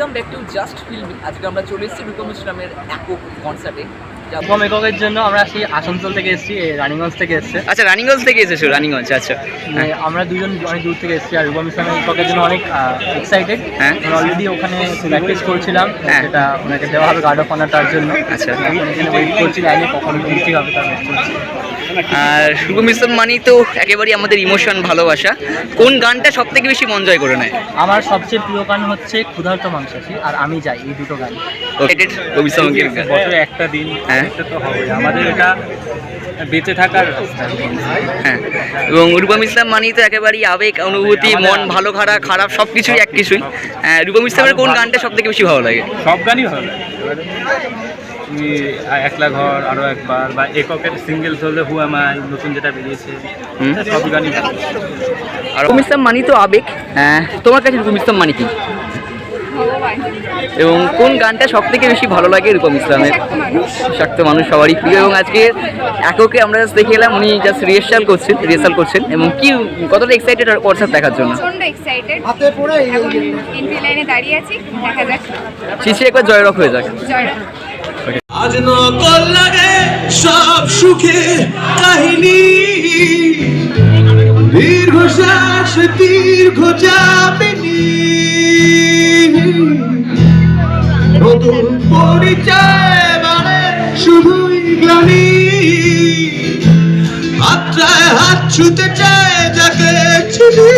Welcome back to just film আজকে আমরা চলে এসেছি রূপম ইসলামের একক কনসার্টে প্রথম এককের জন্য আমরা আসি আসানসোল থেকে এসেছি রানীগঞ্জ থেকে এসছে। আচ্ছা রানিগঞ্জ থেকে এসেছ রানিগঞ্জ আচ্ছা। আমরা দুজন অনেক দূর থেকে এসেছি আর রূপম ইসলামের এককের জন্য অনেক এক্সাইটেড হ্যাঁ। অলরেডি ওখানে প্র্যাকটিস করছিলাম হ্যাঁ। যেটা ওনাকে দেওয়া হবে গার্ড অফ অনার তার জন্য। আচ্ছা। ওয়েট করছি লাইনে কখন এন্ট্রি হবে তার করছি। আর রূপম ইসলাম মানেই তো একেবারেই আমাদের ইমোশন ভালোবাসা। কোন গানটা সব থেকে বেশি মন জয় করে নেয়? আমার সবচেয়ে প্রিয় গান হচ্ছে ক্ষুধার্ত মাংসাশী আর আমি যাই এই দুটো গান। গান বছরে একটা দিন। হ্যাঁ। তো হবে আমাদের এটা বেঁচে থাকার হ্যাঁ। এবং রূপম ইসলাম মানেই তো একেবারেই আবেগ অনুভূতি মন ভালো খারাপ খারাপ সব কিছুই এক কিছুই। আহ, রূপম ইসলামের কোন গানটা সব থেকে বেশি ভালো লাগে? সব গানই ভালো লাগে। তুমি একলা ঘর আরও একবার বা এককের সিঙ্গেল হলে হু আমাই নতুন যেটা বেরিয়েছে। সব গানই ভালো আর রূপম ইসলাম মানেই তো আবেগ। আহ, তোমার কাছে রূপম ইসলাম মানে কি? এবং কোন গানটা সব থেকে বেশি ভালো লাগে রূপম ইসলামের? বিষাক্ত মানুষ। সবারই প্রিয় এবং আজকে এককে আমরা জাস্ট দেখে এলাম উনি জাস্ট রিহার্সাল করছেন রিহার্সাল করছেন এবং কি কতটা এক্সাইটেড কনসার্ট দেখার জন্য? শিশির একবার জয়রক হয়ে যাক। আজ নকল লাগে সব সুখের কাহিনী। দীর্ঘশ্বাস দীর্ঘ যাবেনি নতুন পরিচয় মানে শুধুই গ্লানি। হাতটায় হাত ছুতে চায় যাকে চিনি।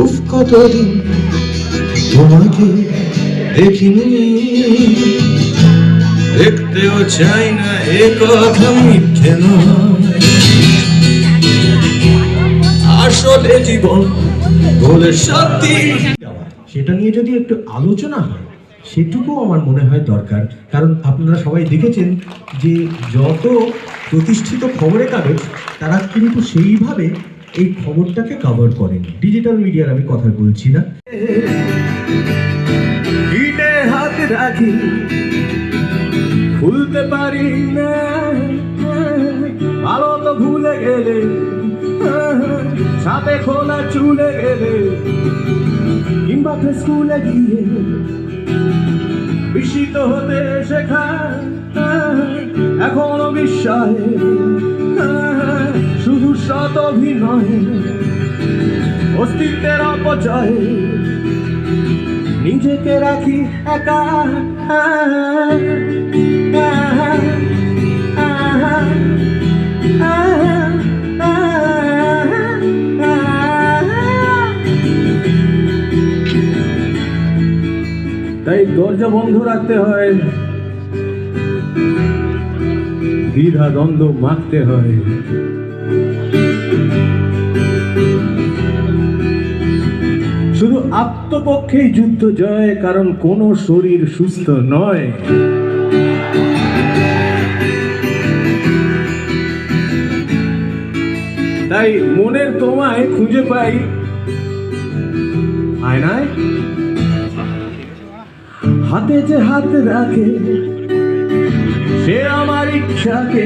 উফ, কতদিন তোমাকে দেখিনি। দেখতেও চাই না এ কথা মিথ্যে নয়। আসলে জীবন সত্যি। সেটা নিয়ে যদি একটু আলোচনা হয় সেটুকু আমার মনে হয় দরকার। কারণ আপনারা সবাই দেখেছেন যে যত প্রতিষ্ঠিত খবরের কাগজ তারা কিন্তু সেইভাবে এই খবরটাকে কভার করেন। ডিজিটাল মিডিয়ার আমি কথা বলছি না। ইটে হাত রাখি খুলতে পারি না। ভালো তো ভুলে গেলে সাপে খোলা চুলে গেলে কিংবা স্কুলে গিয়ে বিস্মিত হতে শেখা এখনও বিস্ময়ে শুধু শত অভিনয়ে অস্তিত্বের অপচয়ে নিজেকে রাখি একা। তাই দরজা বন্ধ রাখতে হয়। দ্বিধা দ্বন্দ্ব মারতে হয়। শুধু আত্মপক্ষেই যুদ্ধ জয়, কারণ কোনো শরীর সুস্থ নয়। তাই মনের তোমায় খুঁজে পাই। আয়নায় হাতে যে হাত রাখে সে আমার ইচ্ছাকে